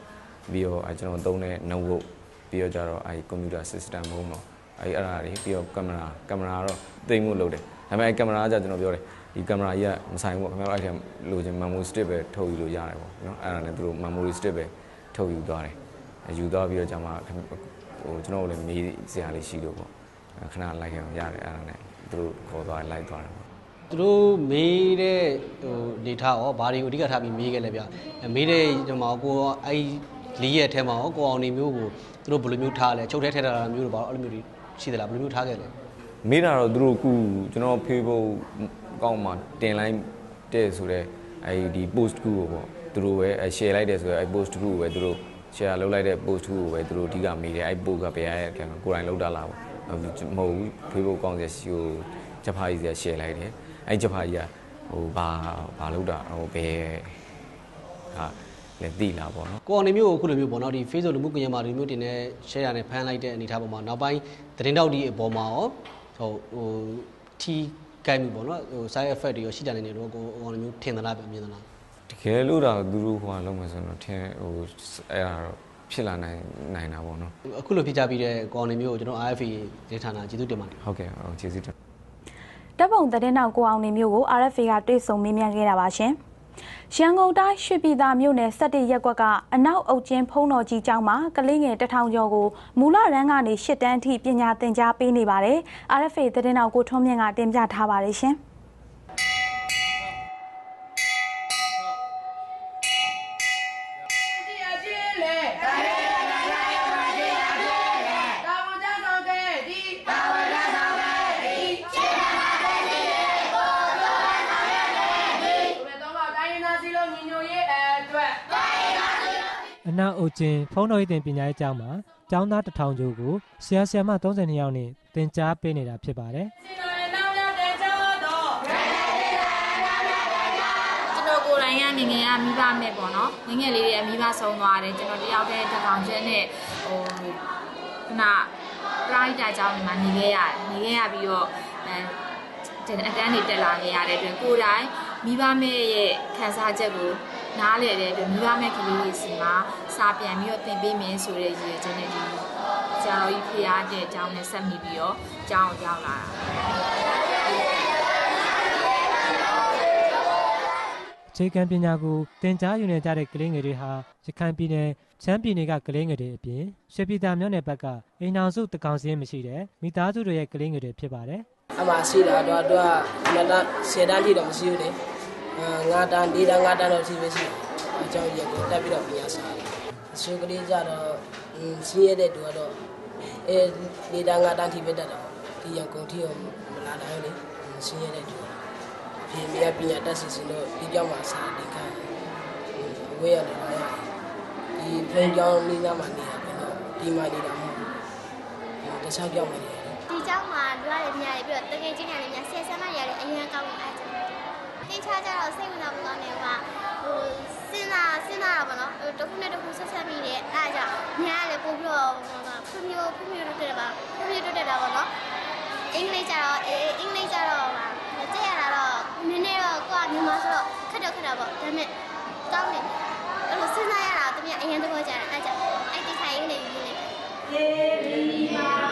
[SPEAKER 11] ပြီးတော့အဲကျွန်တော်သုံးတဲ့ notebook ပြီးတော့ကြတော့အဲဒီ computer system ဘုံတော့အဲဒီအဲ့ဒါတွေပြီးတော့ကင်မရာကင်မရာတော့သိမ်းမှုလုပ်တယ်ဒါပေမဲ့ကင်မရာကကျွန်တော်ပြောတယ်ဒီကင်မရာကြီးကမဆိုင်ဘူးခင်ဗျားတို့အဲ့ထဲလိုချင် memory stick ပဲထုတ်ယူလို့ရတယ်ပေါ့နော်အဲ့ဒါနဲ့သူတို့ memory stick ပဲထုတ်ယူသွားတယ် ယူသွားပြီးတော့ကျွန်မဟိုကျွန်တော်တို့လည်းမေးစရာလေးရှိလို့ပေါ့ခဏလိုက်ခဲ့အောင်ရတယ်အဲ့ဒါနဲ့သူတို့ခေါ်သွားလိုက်သွားတယ်ပေါ့
[SPEAKER 10] သူတို့မေးတဲ့ဟိုနေထားရောဘာတွေကိုအဓိကထားပြီးမေးခဲ့လဲဗျမေးတဲ့ဒီမှာကိုအဲ့လေးရက်ထဲမှာရောကိုအောင်နေမျိုးကိုသူတို့ဘယ်လိုမျိုးထားလဲချုပ်ထဲထဲထားတာမျိုးတွေဘာလို့အဲ့လိုမျိုးတွေရှိသလားဘယ်လိုမျိုးထားခဲ့လဲ
[SPEAKER 11] မေးတာတော့သူတို့ခုကျွန်တော် Facebook ကောင်းမှတင်လိုက်တဲ့ဆိုတော့အဲဒီ post ကူကိုပေါ့သူတို့ပဲ share လိုက်တယ်ဆိုတော့အဲ post ကူကိုပဲသူတို့ share လုပ်လိုက်တဲ့ post ကိုပဲသူတို့အဓိကမေးတယ်အဲ့ post ကဘယ်ရတဲ့အခါမှာကိုယ်တိုင်လုပ်တာလားပေါ့မဟုတ်ဘူး Facebook ကောင်းစီဟိုဂျပာကြီးစီ share လိုက်တယ်အဲ့ဂျပာကြီးကဟိုဘာဘာလုပ်တာဟိုဘယ်ဟာလည်းသိလာပေါ့နော်
[SPEAKER 10] ကိုအောင်နေမျိုးကိုအခုလိုမျိုးပေါ့နော်ဒီ Facebook လူမှုကွန်ရက်မှာဒီမျိုးတင်နေ share ရနဲ့ဖန်လိုက်တဲ့အနေအထားပေါ်မှာနောက်ပိုင်းသတင်းတောက်ဒီအပေါ်မှာရောဟိုဟိုထီကိုင်းမှုပေါ့နော်ဟို side effect တွေရောရှိကြနေတယ်တော့ကိုအောင်နေမျိုးထင်သလားပြမြင်သလား
[SPEAKER 11] တက ယ်လို့တော့သူတို့ဟိုကလုံးမယ်ဆိုတော့ထင်ဟိုအဲ့ဒါတော့ဖြစ်လာနိုင်နိုင်တာပေါ့နော်
[SPEAKER 10] အခုလိုဖြစ်ကြပြီးတဲ့ကော်နေမျိုးကိုကျွန်တော် RFA ဒေတာနာကျေးဇူးတင်ပါတယ်
[SPEAKER 11] ဟုတ်ကဲ့ဟုတ်ကျေးဇူးတင်
[SPEAKER 1] တပ်ပုံသတင်းနောက်ကိုအောင်နေမျိုးကို RFA ကတွေ့ဆုံမေးမြန်းခဲ့တာပါရှင်ရန်ကုန်တိုင်းရွှေပြည်သာမြို့နယ်17ရပ်ကွက်ကအနောက်အုပ်ကျင်းဖုံးတော်ကြီးကျောင်းမှာကလေးငယ်တထောင်ကျော်ကိုမူလရန်ကနေ၈တန်းအထိပညာသင်ကြားပေးနေပါတယ်။ RFA သတင်းနောက်ကိုထွန်းမြင့်ကတင်ပြထားပါတယ်ရှင်။
[SPEAKER 12] ချင်းဖုံးတော်ရေးတင်ပညာရေးကျောင်းမှာကျောင်းသားတထောင်ကျော်ကိုဆရာဆရာမ32ယောက်နဲ့သင်ကြားပေးနေတာဖြစ်ပါတယ်
[SPEAKER 13] ကိုယ်တိုင်ကငငယ်ကမိဘမဲ့ပေါ့နော်ငငယ်လေးတွေအမိဘဆုံးသွားတယ်ကျွန်တော်တယောက်တည်းတစ်ထောင်ကျဲနဲ့ဟိုခဏပရိုက်တာကြောင့်ဒီမှာနေခဲ့ရတယ်နေခဲ့ရပြီးတော့အဲအတန်းတွေတက်လာနေရတဲ့အတွက်ကိုယ်တိုင်မိဘမဲ့ရဲ့ခံစားချက်ကို နားလည်တဲ့အတွက်မိဘမဲ့ကလေးတွေစီမှာစာပြန်ပြီးတော့သင်ပေးမယ်ဆိုတဲ့ရည်ရွယ်ချက်နဲ့ဒီဆရာတော်ကြီးဖျားတဲ့အကြောင်းနဲ့ဆက်မိပြီးတော့အကြောင်းကိုရောက်လာတာ
[SPEAKER 12] အခြေခံပညာကိုသင်ကြားယူနေကြတဲ့ကလေးငယ်တွေဟာရခိုင်ပြည်နယ်ချမ်းပြည်နယ်ကကလေးငယ်တွေအပြင်ရွှေပြည်သာမြို့နယ်ဘက်ကအိမ်အောင်စုတကောင်စင်းမရှိတဲ့မိသားစုတွေရဲ့ကလေးငယ်တွေဖြစ်ပါတယ်
[SPEAKER 14] အမှရှိတာတော့တော့နတ်ဆယ်တန်းထိတော့မရှိဘူးလေအာ ငါတန်းဒေတာငါတန်းတော့ရှိပဲရှိအကြောင်းရက်ကိုတက်ပြီးတော့ပညာစာရှုပ်ကလေးကြတော့စင်းရတဲ့သူကတော့အဲဒေတာငါတန်းထိပဲတက်တော့ဒီရက်ကိုထိအောင်မလာတော့လေစင်းရတဲ့သူပြင်ပြပညာတက်စီစဉ်တော့ဒီကြောင်မှာစာတင်ခံဝေးရတယ်ဒီဖိန်ကြောင်လေးကမှနေရပြီတော့ဒီမှာနေတာမဟုတ်ဘူးတခြားကြောင်မှာနေ
[SPEAKER 15] ရတယ်ဒီကြောင်မှာလူရတဲ့နေရာတွေပြီးတော့တကယ်ချင်းနေရာတွေများဆယ်ဆန်းမနေရာတွေအရင်ကောင်းတယ် အဲ့ဒါတင်ချာကြတော့စိတ်ဝင်စားမှုကောင်းတယ်ကဟိုစဉ်းစားစဉ်းစားတာပေါ့နော်ဟိုတစ်ခုနဲ့တစ်ခုဆက်ဆက်ပြီးတယ်အဲ့ဒါကြောင့်များလည်းပို့ပြီးတော့ဖွံ့ဖြိုးဖွံ့ဖြိုးတိုးတက်ပါဖွံ့ဖြိုးတိုးတက်တာပေါ့နော်အင်္ဂလိပ်ကျတော့အအင်္ဂလိပ်ကျတော့ပါကြည့်ရတာတော့နည်းနည်းတော့ကိုကမြန်မာဆိုတော့ခက်တော့ခက်တာပေါ့ဒါပေမဲ့ကောင်းတယ်အဲ့လိုစဉ်းစားရတာတမန်အရင်တော့ကြတယ်အဲ့ကြောင့်အဲ့ဒီထိုင်အင်္ဂလိပ်ယူနေတယ်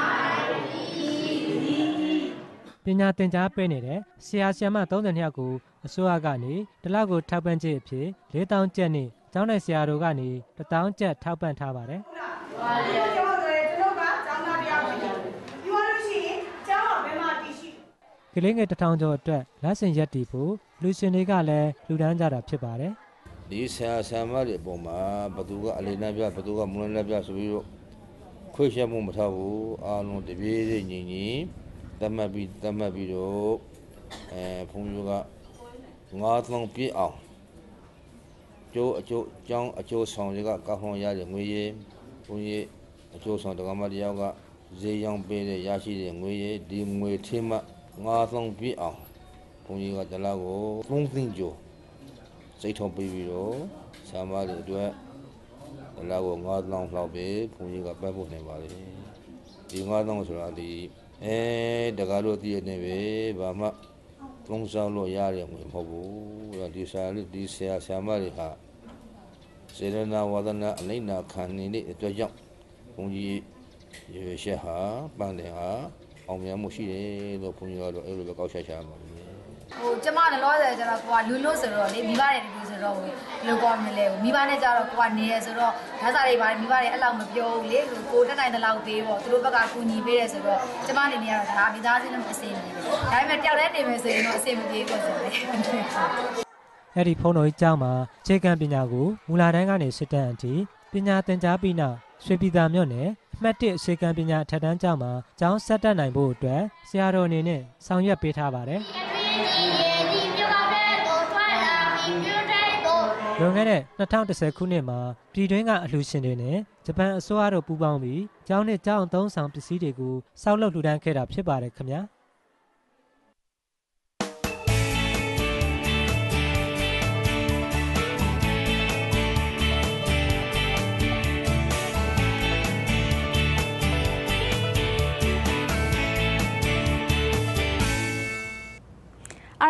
[SPEAKER 12] ပညာသင်ကြားပေးနေတဲ့ဆရာဆရာမ32ယောက်ကိုအစိုးရကနေတစ်လကိုထောက်ပံ့ခြင်းအဖြစ်4000ကျပ်နဲ့ကျောင်းနယ်ဆရာတို့ကနေ1000ကျပ်ထောက်ပံ့ထားပါတယ်ကလေးငယ်တစ်ထောင်ကျော်အတွက်လက်ဆင်ရက်တီဖို့လူရှင်တွေကလည်းလူဒန်းကြတာဖြစ်ပါတယ်
[SPEAKER 16] ဒီဆရာဆရာမတွေအပေါ်မှာဘသူကအလေးနက်ပြဘသူကမလွန်လက်ပြဆိုပြီးတော့ခွေ့ချက်မှုမထားဘူးအားလုံးတပြေးစိတ်ညီညီ တတ်မှတ်ပြီးတတ်မှတ်ပြီးတော့အဲဘုန်းကြီးကငါးသုံးပြည့်အောင်ကျိုးအကျိုးကျောင်းအကျိုးဆောင်တွေကကောက်ခွန်ရတဲ့ငွေရည်ဘုန်းကြီးအကျိုးဆောင်တက္ကမတယောက်ကဈေးရောင်းပေးတဲ့ရရှိတဲ့ငွေရည်ဒီငွေထင်းမှငါးသုံးပြည့်အောင်ဘုန်းကြီးကတလားကိုသုံးသိန်းကျော်စိတ်ထုံပြီးပြီးတော့ဆာမတွေအတွက်အလားကို9000လောက်ပဲဘုန်းကြီးကပတ်ဖို့နေပါလေဒီ9000ဆိုတာဒီအဲ တကားလို့တည်နေပဲဘာမှသုံးဆောင်လို့ရတဲ့ငွေမဟုတ်ဘူးဒီဆာလေးဒီဆရာဆာမတွေဟာစေရနာဝဒနာအလိနာခံနေတဲ့အတွက်ကြောင့်ဘုန်းကြီးရေရှက်ဟာပန်းတယ်ဟာအောင်မြင်မှုရှိတယ်လို့ဘုန်းကြီးကတော့အဲ့လိုပဲကောက်ချက်ချမှာပါ
[SPEAKER 17] ဟိုကျမလည်းလောဆယ်ကျတော့ကိုကလူလို့ဆိုတော့လေမိဘတွေလူဆိုတော့ဘယ်လိုကောမလဲမိဘနဲ့ကြတော့ကိုကနေရဆိုတော့ဓာတ်စာတွေပါတယ်မိဘတွေအဲ့လောက်မပြောဘူးလေကိုတက်နိုင်တဲ့လောက်သေးပေါ့သူတို့ဘက်ကကူညီပေးတယ်ဆိုတော့ကျမအနေနဲ့ကတော့ဒါမိသားစုနဲ့အဆင်ပြေတယ်ဒါပေမဲ့တယောက်တည်းနေမယ်ဆိုရင်တော့အဆင်မပြေဘူးဆိုတော့
[SPEAKER 12] အဲ့ဒီဖုန်းတော်ကြီးကျောင်းမှာခြေကံပညာကိုမူလာတန်းကနေစစ်တမ်းအထိပညာသင်ကြားပြီးနောက်ရွှေပြည်သာမြို့နယ်အမှတ်1အခြေခံပညာအထက်တန်းကျောင်းမှာကျောင်းဆက်တက်နိုင်ဖို့အတွက်ဆရာတော်အနေနဲ့ဆောင်ရွက်ပေးထားပါတယ် လွန်ခဲ့တဲ့2010ခုနှစ်မှာပြည်တွင်းကအလှူရှင်တွေနဲ့ဂျပန်အစိုးရတို့ပူးပေါင်းပြီးကျောင်းနဲ့ကျောင်းအသုံးဆောင်ပစ္စည်းတွေကိုစောက်လုပ်လှူဒန်းခဲ့တာဖြစ်ပါတယ်ခင်ဗျာ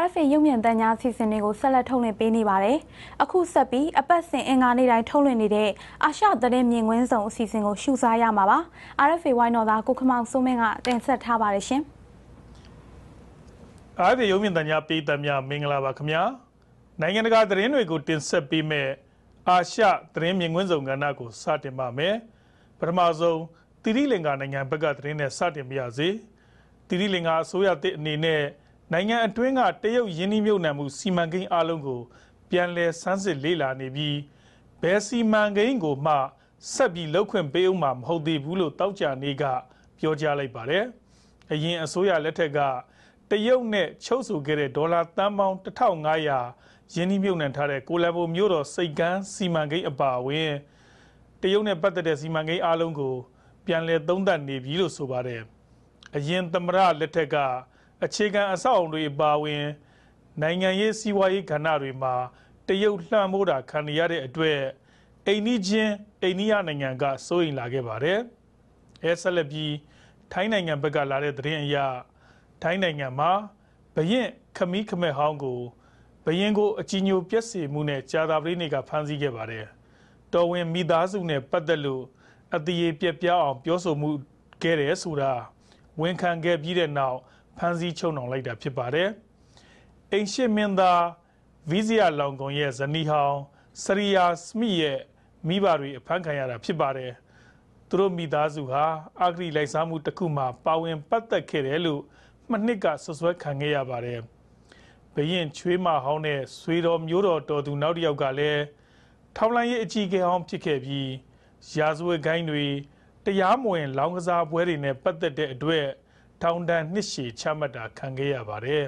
[SPEAKER 1] RFA ရုပ်မြင်သံကြားအစီအစဉ်တွေကိုဆက်လက်ထုတ်လွှင့်ပေးနေပါတယ်။အခုဆက်ပြီးအပတ်စဉ်အင်္ဂါနေ့တိုင်းထုတ်လွှင့်နေတဲ့အာရှသတင်းမြင်ကွင်းဆောင်အစီအစဉ်ကိုရှုစားရမှာပါ။ RFA ဝိုင်းတော်သားကိုခမောင်စိုးမင်းကတင်ဆက်ထားပါတယ်ရှင်
[SPEAKER 18] အားဖြင့်ရုံမြင့်တညာပေးတများမင်္ဂလာပါခင်ဗျာနိုင်ငံတကာသတင်းတွေကိုတင်ဆက်ပေးမဲ့အာရှသတင်းမြင်ကွင်းဆောင်ကဏ္ဍကိုစတင်ပါမယ်ပထမဆုံးတိရိလင်္ကာနိုင်ငံဘက်ကသတင်းနဲ့စတင်ပါရစေတိရိလင်္ကာအစိုးရတစ်အနေနဲ့ နိုင်ငံအတွင်းကတရုတ်ယင်းနှိမ့်မြုပ်နှံမှုစီမံကိန်းအလုံးကို ပြန်လည်ဆန်းစစ်လေ့လာနေပြီးဘယ်စီမံကိန်းကိုမှဆက်ပြီးလှုပ်ခွင့်ပေးအောင်မှာမဟုတ်သေးဘူးလို့တောက်ကြနေကပြောကြားလိုက်ပါတယ်အရင်အစိုးရလက်ထက်ကတရုတ်နဲ့ချုပ်ဆိုခဲ့တဲ့ဒေါ်လာတန်ပေါင်း1500ယင်းနှိမြုပ်နှံထားတဲ့ကိုလံဘိုမြို့တော်စိတ်ကမ်းစီမံကိန်းအပါအဝင်တရုတ်နဲ့ပတ်သက်တဲ့စီမံကိန်းအလုံးကို ပြန်လည်သုံးသပ်နေပြီလို့ဆိုပါတယ်။အရင်သမရလက်ထက်က အခြေခံအဆောက်အုံတွေအပါအဝင် နိုင်ငံရေးစီးပွားရေးကဏ္ဍတွေမှာ တရုတ်လှမ်းမိုးတာခံရတဲ့အတွက် အိန္ဒိချင်းအိန္ဒိယနိုင်ငံက စိုးရိမ်လာခဲ့ပါတယ်။အဲဆက်လက်ပြီးထိုင်းနိုင်ငံဘက်ကလာတဲ့သတင်းအရထိုင်းနိုင်ငံမှာဘရင်ခမီးခမဲဟောင်းကိုဘရင်ကိုအကြီးညိုပြက်စီမှုနဲ့ကြာသာပရိနေကဖမ်းဆီးခဲ့ပါတယ်တော်ဝင်မိသားစုနဲ့ပတ်သက်လို့အတရေပြက်ပြားအောင် ပြောဆိုမှုခဲ့တယ်ဆိုတာဝန်ခံခဲ့ပြီးတဲ့နောက် ဖမ်းဆီးချုပ်နှောင်လိုက်တာဖြစ်ပါတယ်အိမ်ရှိမင်းသားဗီဇီယာလောင်ကွန်ရဲ့ဇနီးဟောင်းစရီယာစမီရဲ့မိဘတွေအဖမ်းခံရတာဖြစ်ပါတယ်သူတို့မိသားစုဟာအာဂရီလိုက်စားမှုတစ်ခုမှာပါဝင်ပတ်သက်ခဲ့တယ်လို့မှနှစ်ကဆွဆွဲခံခဲ့ရပါတယ်ဘရင်ချွေးမဟောင်းနဲ့ဆွေတော်မျိုးတော်တော်သူနောက်တစ်ယောက်ကလည်းထောင်လိုင်းရဲ့အကြီးအကဲဟောင်းဖြစ်ခဲ့ပြီးရာဇဝတ်ကိုင်းတွေတရားမဝင် လောင်းကစားပွဲတွေနဲ့ပတ်သက်တဲ့အတွက် ထောင်ဒဏ်နှစ်ရှည်ချမှတ်တာခံခဲ့ရပါတယ်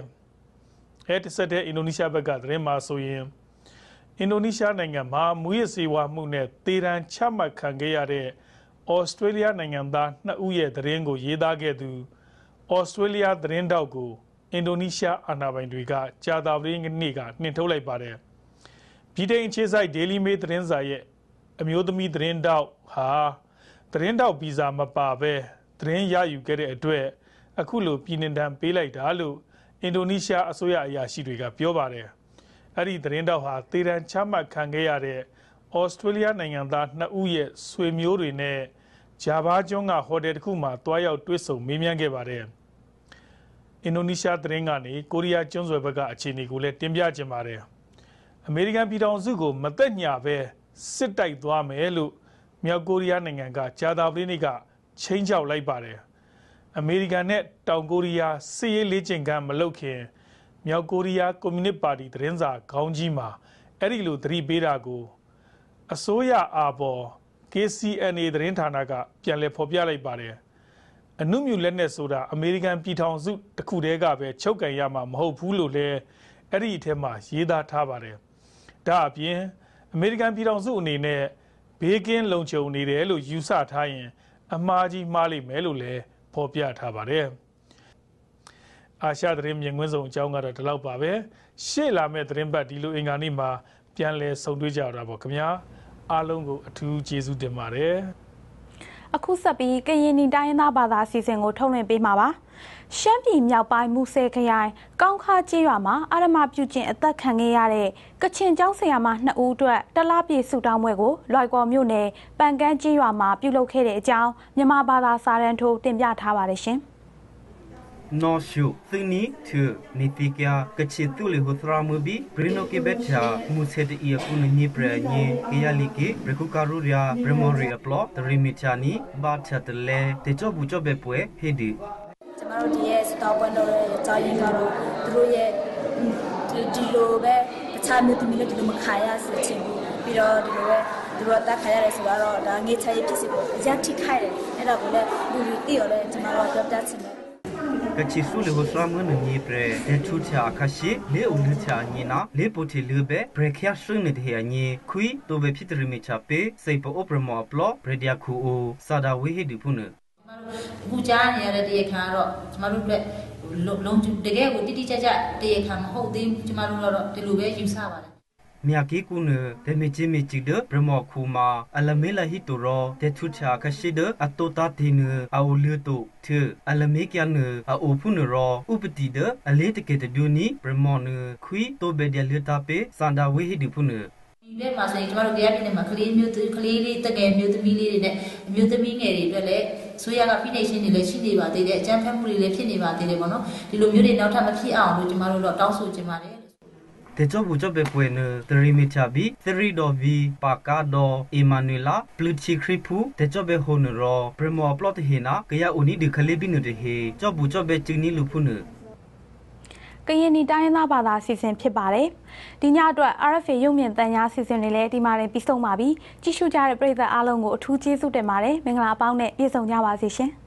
[SPEAKER 18] ။အဲတဆက်တဲ့အင်ဒိုနီးရှားဘက်ကသတင်းမှာဆိုရင်အင်ဒိုနီးရှားနိုင်ငံမှာမူရစေဝါမှုနဲ့တေရန်ချမှတ်ခံခဲ့ရတဲ့ဩစတြေးလျနိုင်ငံသားနှစ်ဦးရဲ့သတင်းကိုရေးသားခဲ့သူဩစတြေးလျသတင်းတောက်ကိုအင်ဒိုနီးရှားအာဏာပိုင်တွေကကြာသပတေးနေ့ကနှင်ထုတ်လိုက်ပါတယ်။ဗြိတိန်အခြေစိုက် Daily Mail သတင်းစာရဲ့အမျိုးသမီးသတင်းတောက်ဟာသတင်းတောက်ဗီဇာမပါဘဲသတင်းရယူခဲ့တဲ့အတွက် အခုလိုပြည်နှင်ဒဏ်ပေးလိုက်တာလို့အင်ဒိုနီးရှားအစိုးရအရာရှိတွေကပြောပါတယ်။အဲ့ဒီသတင်းတောက်ဟာတေရန်ချမှတ်ခံခဲ့ရတဲ့ဩစတြေးလျနိုင်ငံသားနှစ်ဦးရဲ့ဆွေမျိုးတွေနဲ့ဂျာဘာကျွန်းကဟိုတယ်တစ်ခုမှာတွားရောက်တွေ့ဆုံမေးမြန်းခဲ့ပါတယ်။အင်ဒိုနီးရှားသတင်းကနေကိုရီးယားကျွန်းဆွယ်ဘက်ကအခြေအနေကိုလည်းတင်ပြကြပါတယ်။အမေရိကန်ပြည်ထောင်စုကိုမသက်ညှာပဲစစ်တိုက်သွားမယ်လို့မြောက်ကိုရီးယားနိုင်ငံကဂျာတာပလင်းကချင်းချောက်လိုက်ပါတယ်။ အမေရိကန်နဲ့တောင်ကိုရီးယားစစ်ရေးလေ့ကျင့်ခန်းမလုပ်ခင်မြောက်ကိုရီးယားကွန်မြူနစ်ပါတီသတင်းစာခေါင်းကြီးမှာအဲ့ဒီလိုသတိပေးတာကိုအစိုးရအာဘော် KCNA သတင်းဌာနကပြန်လည်ဖော်ပြလိုက်ပါတယ်။အနုမြူလက်နက်ဆိုတာအမေရိကန်ပြည်ထောင်စုတစ်ခုတည်းကပဲချုပ်ကန်ရမှာမဟုတ်ဘူးလို့လည်းအဲ့ဒီအထက်မှာရေးသားထားပါတယ်။ဒါအပြင်အမေရိကန်ပြည်ထောင်စုအနေနဲ့ဘေးကင်းလုံခြုံနေတယ်လို့ယူဆထားရင် အမှားကြီးမှားလိမ့်မယ်လို့လည်း ဖော်ပြထားပါတယ်။အာရှသတင်းမြင်ကွင်းဆောင်အကြောင်းကတော့ဒီလောက်ပါပဲ။ရှေ့လာမဲ့သတင်းပတ်ဒီလိုအင်္ဂါနေ့မှာပြန်လည်ဆုံတွေ့ကြတာပေါ့ခင်ဗျာ။အားလုံးကိုအထူးကျေးဇူးတင်ပါတယ်။
[SPEAKER 1] အခုဆက်ပြီးကရင်နီတိုင်းရင်းသားဘာသာအစီအစဉ်ကိုထုတ်လွှင့်ပေးမှာပါ။ ရှမ်းပြည်မြောက်ပိုင်းမူဆယ်ခရိုင်ကောင်းခါကျေးရွာမှာအာရမပြုကျင့်အသက်ခံခဲ့ရတဲ့ကချင်ကျောင်းဆရာမ2ဦးအတွက်တလားပြေစုတောင်းပွဲကိုလွိုက်ကော်မြို့နယ်ပန်ကန်းကျေးရွာမှာပြုလုပ်ခဲ့တဲ့အကြောင်းမြန်မာဘာသာစာရန်ထိုးတင်ပြထားပါတယ်ရှင်။
[SPEAKER 19] နော်ရှုသနီသူနီတိကကချစ်တူလေဟိုသရာမဘီဘရနိုကေဘက်ချာမူဆက်တီယကုနညပရညေကေယလီကေဘရခုကာရူရယာဘရမော်ရီအပလောတရီမီချာနီဘာချတ်လေတေချောဘူးချောပဲပွဲဟေဒီ
[SPEAKER 17] ကျမတို့ဒီရဲ့စတောက်ပွဲတော်ရဲ့ကြာရင်ကတော့သူတို့ရဲ့ဒီလိုပဲတခြားမျိုးသမီးတွေဒီလိုမခါရစချင်ဘူးပြီးတော့ဒီလိုပဲသူတို့တက်ခါရတယ်ဆိုတော့ဒါငေးချရေးဖြစ်စီကိုအရင်ထိခိုက်တယ်အဲ့ဒါကိုလည်းလူလူသိရလဲကျမတို့ပြောတတ်ချင်တယ်
[SPEAKER 19] ကချီဆူလေဟိုဆရာမနညေပရဒေထူချာခရှိလေဦးလချာညနာလေပိုတီလူပဲဘရခရဆွနေတဲ့အညေခွီတိုပဲဖြစ်တရမီချပေစေပအိုပရမောပလောဘရဒီယာခူအိုစာဒါဝေဟီဒီဖုန်
[SPEAKER 20] အခုကြားနေရတဲ့တရားခံကတော့ကျမတို့အတွက်လုံးတကယ်ကိုတိတိကျကျတရားခံမဟုတ်သေးဘူးကျမတို့ကတော့ဒီလိုပဲယူဆပါတယ်
[SPEAKER 19] မြာကီကုနဒေမီချီမီချီဒဘရမောခုမာအလမေလာဟီတိုရောတေထုချာခရှိဒအတောတာတီနအဝလူတိုထေအလမေကျန်နအိုဖုနရောဥပတိဒအလေးတကေတဒူနီဘရမောနခွီတိုဘေဒလတာပေစန္ဒဝေဟီဒီဖုန
[SPEAKER 20] ဒီဘက်မှာဆိုရင်ကျမတို့တရားပြည်နယ်မှာကလေးမျိုးကလေးလေးတကယ်မျိုးသမီးလေးတွေနဲ့အမျိုးသမီးငယ်တွေအတွက်လည်း ဆိုရကဖိနေရှင်းတွေလည်းရှိနေပါသေးတယ်အကြမ်းဖက်မှုတွေလည်းဖြစ်နေပါသေးတယ်ပေါ့နော်ဒီလိုမျိုးတွေနောက်ထပ်မဖြစ်အောင်လို့ကျမတို့တော့တောင်းဆိုချင်ပါတယ်
[SPEAKER 19] te cho bu cho be pwe ne teri mi cha bi teri do vi pa ka do emanuela pluchi khripu te cho be ho ne ro premo plot he na ka ya uni de khale bi ne de he cho bu cho be ching ni lu phu ne
[SPEAKER 1] က ကရင်နီတိုင်းရင်းသားဘာသာအစီအစဉ်ဖြစ်ပါတယ်။ဒီညအတွက် RFA ရုပ်မြင်သံကြားအစီအစဉ်တွေလည်းဒီမှာတင်ပြီးဆုံးပါပြီ။ကြည့်ရှုကြတဲ့ပရိသတ်အားလုံးကိုအထူးကျေးဇူးတင်ပါတယ်။မင်္ဂလာအပေါင်းနဲ့ပြည့်စုံကြပါစေရှင်။